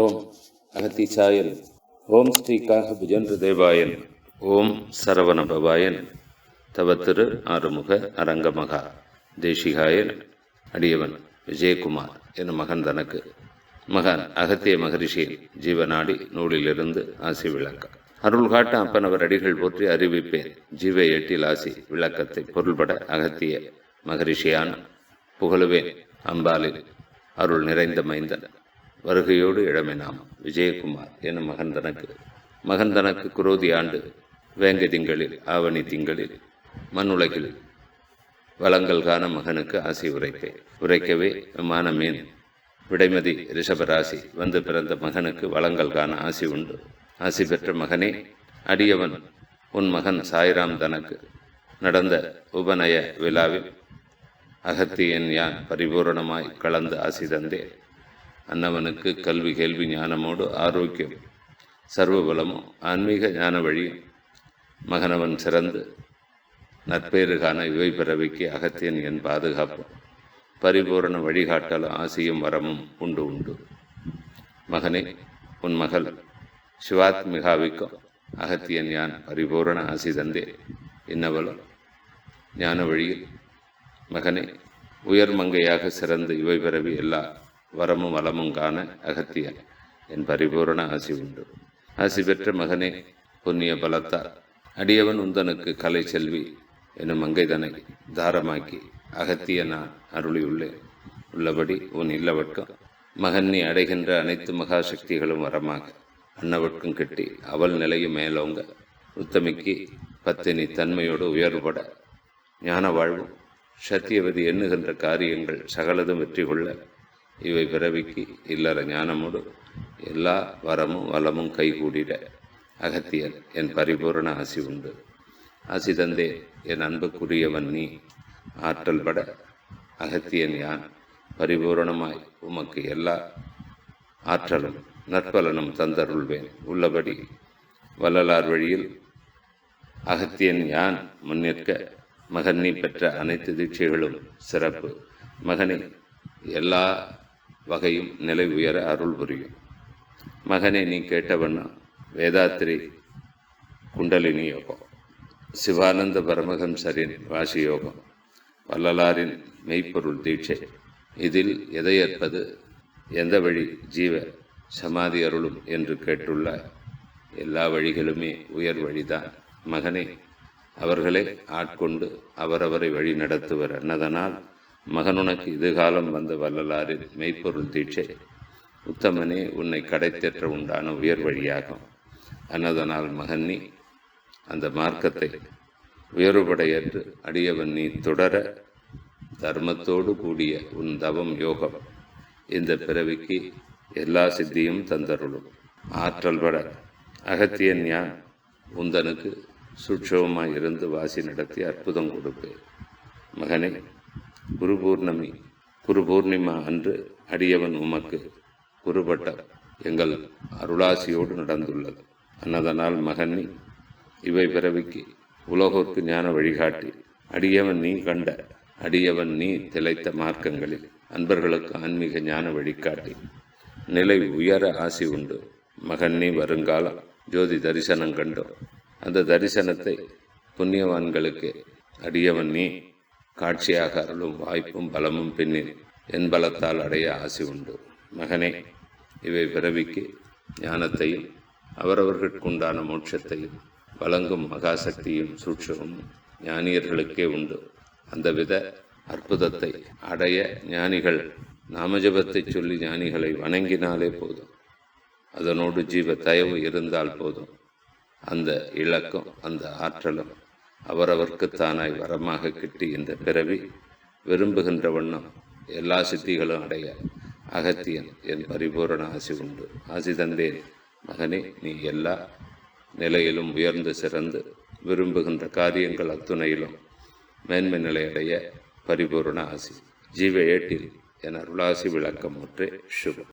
ஓம் அகத்திசாயன் ஓம் ஸ்ரீ காக புஜன்ற தேவாயன். ஓம் சரவணபவாயன். தவ திரு ஆறுமுக அரங்கமகா. தேசிகாயன் அடியவன் விஜயகுமார் என் மகன் தனக்கு. மகன் அகத்திய மகரிஷியின் ஜீவநாடி நூலிலிருந்து ஆசி விளக்கம் அருள் காட்ட அப்பனவர் அடிகள் போற்றி அறிவிப்பேன். ஜீவ எட்டில் ஆசி விளக்கத்தை பொருள்பட அகத்திய மகரிஷியான புகழுவேன். அம்பாலில் அருள் நிறைந்த மைந்தன். வருகையோடு இளமை விஜயகுமார் எனும் மகன் தனக்கு மகன் தனக்கு குரோதி ஆண்டு வேங்கை திங்களில் ஆவணி திங்களில் மண்ணுலகில் வளங்கள் காண மகனுக்கு ஆசி உரைப்பேன் உரைக்கவே விமானமேன் விடைமதி ரிஷபராசி வந்து பிறந்த மகனுக்கு வளங்கள் காண ஆசி உண்டு. ஆசி பெற்ற மகனே அடியவன் உன் மகன் சாய்ராம் தனக்கு நடந்த உபநய விழாவில் அகத்தியன் யான் பரிபூரணமாய் கலந்து ஆசி தந்தேன். அன்னவனுக்கு கல்வி கேள்வி ஞானமோடு ஆரோக்கியம் சர்வபலமும் ஆன்மீக ஞான வழியும் மகனவன் சிறந்து நற்பேறு காண இவை பிறவிக்கு அகத்தியன் என் பாதுகாப்பு. பரிபூரண வழிகாட்டல் ஆசியும் வரமும் உண்டு உண்டு. மகனே உன் மகள் சிவாத்மிகாவிக்கும் அகத்தியன் யான் பரிபூரண ஆசி தந்தே. இன்னவளும் ஞான வழியில். மகனே உயர் மங்கையாக சிறந்து இவை பிறவி எல்லா வரமும் வளமும் காண அகத்திய என் பரிபூரண ஆசி உண்டு. ஆசி பெற்ற மகனே புண்ணிய பலத்தார் அடியவன் உந்தனுக்கு கலை செல்வி எனும் மங்கைதனை தாரமாக்கி அகத்திய நான் அருளியுள்ளேன் உள்ளபடி உன் இல்லவட்கம் மகன் நீ அடைகின்ற அனைத்து மகாசக்திகளும் வரமாக. அன்னவட்கும் கெட்டி அவள் நிலையும் மேலோங்க. உத்தமிக்கு பத்தினி தன்மையோடு உயர்வுபட. ஞான வாழ்வும் சத்தியவதி எண்ணுகின்ற காரியங்கள் சகலதும் வெற்றி கொள்ள இவை பிறவிக்கு இல்லற ஞானமோடு எல்லா வரமும் வளமும் கைகூடிட அகத்தியன் என் பரிபூரண ஆசி உண்டு. ஆசி தந்தே என் அன்புக்குரியவன் நீ. ஆற்றல் பட அகத்தியன் யான். பரிபூரணமாய் உமக்கு எல்லா ஆற்றலும் நற்பலனும் தந்தருள்வேன். உள்ளபடி வள்ளலார் வழியில் அகத்தியன் யான். முன்னிற்க மகன் நீ பெற்ற அனைத்து தீட்சைகளும் சிறப்பு. மகனை எல்லா வகையும் நிலை உயர அருள் புரியும். மகனே நீ கேட்டவண்ணா வேதாத்திரி குண்டலினி யோகம். சிவானந்த பரமஹம்சரின் வாசி யோகம். வள்ளலாரின் மெய்ப்பொருள் தீட்சை. இதில் எதை ஏற்பது? எந்த வழி? ஜீவ சமாதி அருளும் என்று கேட்டுள்ள எல்லா வழிகளுமே உயர் வழிதான். மகனே அவர்களே ஆட்கொண்டு அவரவரை வழி நடத்துவர் என்னதனால் மகனுனக்கு இதுகாலம் வந்த வள்ளலாரின் மெய்ப்பொருள் தீட்சை. உத்தமனே உன்னை கடைத்தேற்ற உண்டான உயர் வழியாகும். அன்னதனால் மகன் நீ அந்த மார்க்கத்தை உயர்வுபடையற்று அடியவன் நீ தொடர தர்மத்தோடு கூடிய உன் தவம் யோகம் இந்த பிறவிக்கு எல்லா சித்தியும் தந்தருளும். ஆற்றல் பட அகத்தியன் யான் உந்தனுக்கு சுட்சோமாய் இருந்து வாசி நடத்தி அற்புதம் கொடுப்பேன். மகனே குரு பூர்ணமி குரு பூர்ணிமா அன்று அடியவன் உமக்கு குருபட்ட எங்கள் அருளாசியோடு நடந்துள்ளது. அன்னதனால் மகன்னி இவை பிறவிக்கு உலகோர்க்கு ஞான வழிகாட்டி. அடியவன் நீ கண்ட அடியவன் நீ திளைத்த மார்க்கங்களில் அன்பர்களுக்கு ஆன்மீக ஞான வழிகாட்டி. நிலை உயர ஆசி உண்டு. மகன் நீ வருங்காலம் ஜோதி தரிசனம் கண்டோம் அந்த தரிசனத்தை புண்ணியவான்களுக்கு அடியவன் நீ காட்சியாக அருளும் வாய்ப்பும் பலமும் பின்னில் என் பலத்தால் அடைய ஆசை உண்டு. மகனே இவை பிறவிக்கு ஞானத்தையும் அவரவர்களுக்குண்டான மோட்சத்தையும் வழங்கும் மகாசக்தியும் சூட்சமும் ஞானியர்களுக்கே உண்டு. அந்த வித அற்புதத்தை அடைய ஞானிகள் நாமஜபத்தை சொல்லி ஞானிகளை வணங்கினாலே போதும். அதனோடு ஜீவ தயவு இருந்தால் போதும். அந்த இலக்கம் அந்த ஆற்றலும் அவரவர்க்கு தானாய் வரமாக கிட்டி இந்த பிறவி விரும்புகின்ற வண்ணம் எல்லா சித்திகளும் அடைய அகத்தியன் என் பரிபூரண ஆசி உண்டு. ஆசி தந்தேன். மகனே நீ எல்லா நிலையிலும் உயர்ந்து சிறந்து விரும்புகின்ற காரியங்கள் அத்துணையிலும் மேன்மை நிலையடைய பரிபூரண ஆசி. ஜீவ ஏட்டில் என் அருளாசி விளக்கம் ஒற்றே சுபம்.